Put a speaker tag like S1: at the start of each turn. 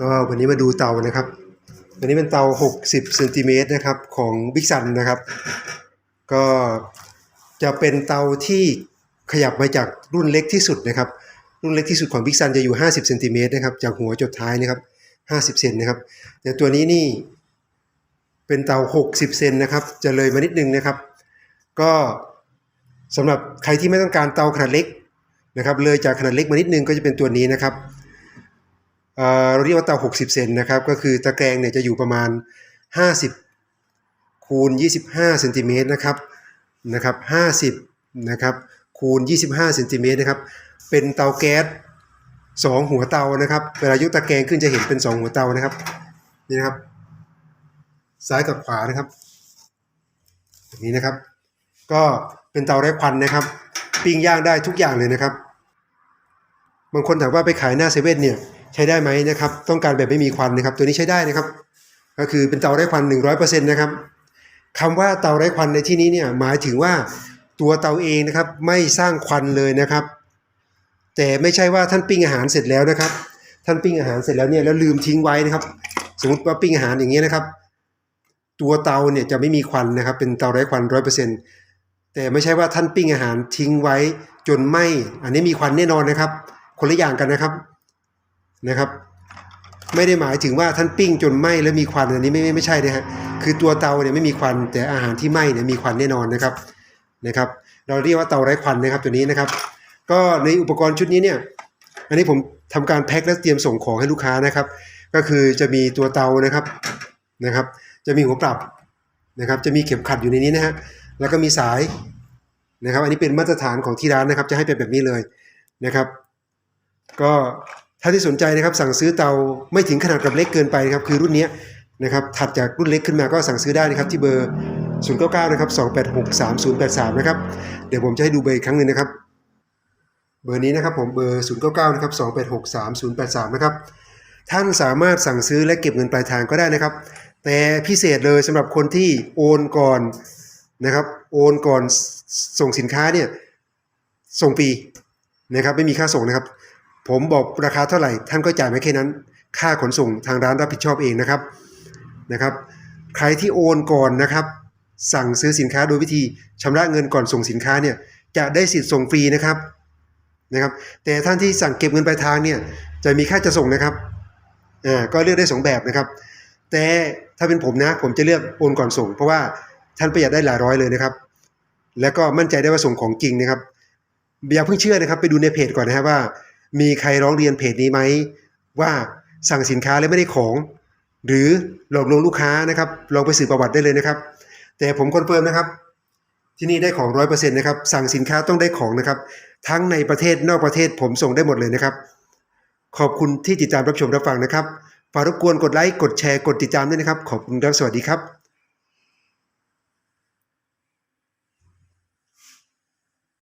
S1: ก็วันนี้มาดูเตานะครับ วันนี้เป็นเตา 60เซนติเมตรนะครับของบิ๊กซันนะครับ ก็จะเป็นเตาที่ขยับมาจากรุ่นเล็กที่สุดนะครับ รุ่นเล็กที่สุดของบิ๊กซันจะอยู่ 50เซนติเมตรนะครับ จากหัวจดท้ายนะครับ 50เซนนะครับ แต่ตัวนี้นี่เป็นเตา 60 เซนนะครับ จะเลยมานิดนึงนะครับ ก็สำหรับใครที่ไม่ต้องการเตาขนาดเล็กนะครับ เลยจากขนาดเล็กมานิดนึงก็จะเป็นตัวนี้นะครับ เราเรียกว่าเตา 60 เซนนะครับ ก็คือตะแกรงเนี่ยจะอยู่ประมาณ 50 คูณ 25เซนติเมตรนะครับนะครับ50นะครับคูณ 25เซนติเมตรนะครับ เป็นเตาแก๊ส2หัวเตานะครับ เวลายกตะแกรงขึ้นจะเห็นเป็น 2 หัวเตานะครับ นี่นะครับ ซ้ายกับขวานะครับแบบนี้นะครับ ก็เป็นเตาไร้ควันนะครับ ปิ้งย่างได้ทุกอย่างเลยนะครับ บางคนถามว่าไปขายหน้าเซเว่นเนี่ยใช้ได้ไหมนะครับ ต้องการแบบไม่มีควันนะครับ ตัวนี้ใช้ได้นะครับ ก็คือเป็นเตาไร้ควัน 100%นะครับคำว่าเตาไร้ควันในที่นี้เนี่ยหมายถึงว่าตัวเตาเองนะครับไม่สร้างควันเลยนะครับ แต่ไม่ใช่ว่าท่านปิ้งอาหารเสร็จแล้วนะครับ ท่านปิ้งอาหารเสร็จแล้วเนี่ยแล้วลืมทิ้งไว้นะครับ สมมติว่าปิ้งอาหารอย่างเงี้ยนะครับ ตัวเตาเนี่ยจะไม่มีควันนะครับ เป็นเตาไร้ควันร้อยเปอร์เซ็นต์แต่ไม่ใช่ว่าท่านปิ้งอาหารทิ้งไว้จนไหมอันนี้มีควันแน่นอนนะครับ คนละอย่างกันนะครับนะครับ ไม่ได้หมายถึงว่าท่านปิ้งจนไหม้แล้วมีควันอันนี้ไม่ไม่ไม่ใช่นะฮะคือตัวเตาเนี่ยไม่มีควันแต่อาหารที่ไหม้เนี่ยมีควันแน่นอนนะครับนะครับ เราเรียกว่าเตาไร้ควันนะครับตัวนี้นะครับ ก็ในอุปกรณ์ชุดนี้เนี่ยอันนี้ผมทำการแพ็คและเตรียมส่งของให้ลูกค้านะครับ ก็คือจะมีตัวเตานะครับนะครับ จะมีหัวปรับนะครับ จะมีเข็มขัดอยู่ในนี้นะฮะแล้วก็มีสายนะครับ อันนี้เป็นมาตรฐานของที่ร้านนะครับ จะให้เป็นแบบนี้เลยนะครับ ก็ถ้าที่สนใจนะครับสั่งซื้อเตาไม่ถึงขนาดกับเล็กเกินไปครับคือรุ่นนี้นะครับถัดจากรุ่นเล็กขึ้นมาก็สั่งซื้อได้นะครับที่เบอร์ 099 นะครับ 286 3083 นะครับ เดี๋ยวผมจะให้ดูเบอร์อีกครั้งหนึ่งนะครับ เบอร์นี้นะครับผมเบอร์ 099 นะครับ 286 3083 นะครับ ท่านสามารถสั่งซื้อและเก็บเงินปลายทางก็ได้นะครับ แต่พิเศษเลยสำหรับคนที่โอนก่อนนะครับ โอนก่อนส่งสินค้าเนี่ยส่งฟรีนะครับไม่มีค่าส่งนะครับ ผมบอกราคาเท่าไหร่ ท่านก็จ่ายมาแค่นั้น ค่าขนส่งทางร้านรับผิดชอบเองนะครับนะครับ ใครที่โอนก่อนนะครับ สั่งซื้อสินค้าโดยวิธีชำระเงินก่อนส่งสินค้าเนี่ยจะได้สิทธิ์ส่งฟรีนะครับนะครับ แต่ท่านที่สั่งเก็บเงินปลายทางเนี่ยจะมีค่าจะส่งนะครับอ่าก็เลือกได้สองแบบนะครับ แต่ถ้าเป็นผมนะผมจะเลือกโอนก่อนส่ง เพราะว่าท่านประหยัดได้หลายร้อยเลยนะครับ แล้วก็มั่นใจได้ว่าส่งของจริงนะครับอย่าเพิ่งเชื่อนะครับ ไปดูในเพจก่อนนะครับว่า มีใครร้องเรียนเพจนี้ไหมว่าสั่งสินค้าแล้วไม่ได้ของ หรือหลอกลวงลูกค้านะครับลองไปสืบประวัติได้เลยนะครับ แต่ผมคอนเฟิร์มนะครับ ที่นี่ได้ของร้อยเปอร์เซ็นต์นะครับสั่งสินค้าต้องได้ของนะครับ ทั้งในประเทศนอกประเทศผมส่งได้หมดเลยนะครับ ขอบคุณที่ติดตามรับชมรับฟังนะครับฝากรบกวนกดไลค์กดแชร์กดติดตามด้วยนะครับ ขอบคุณครับสวัสดีครับ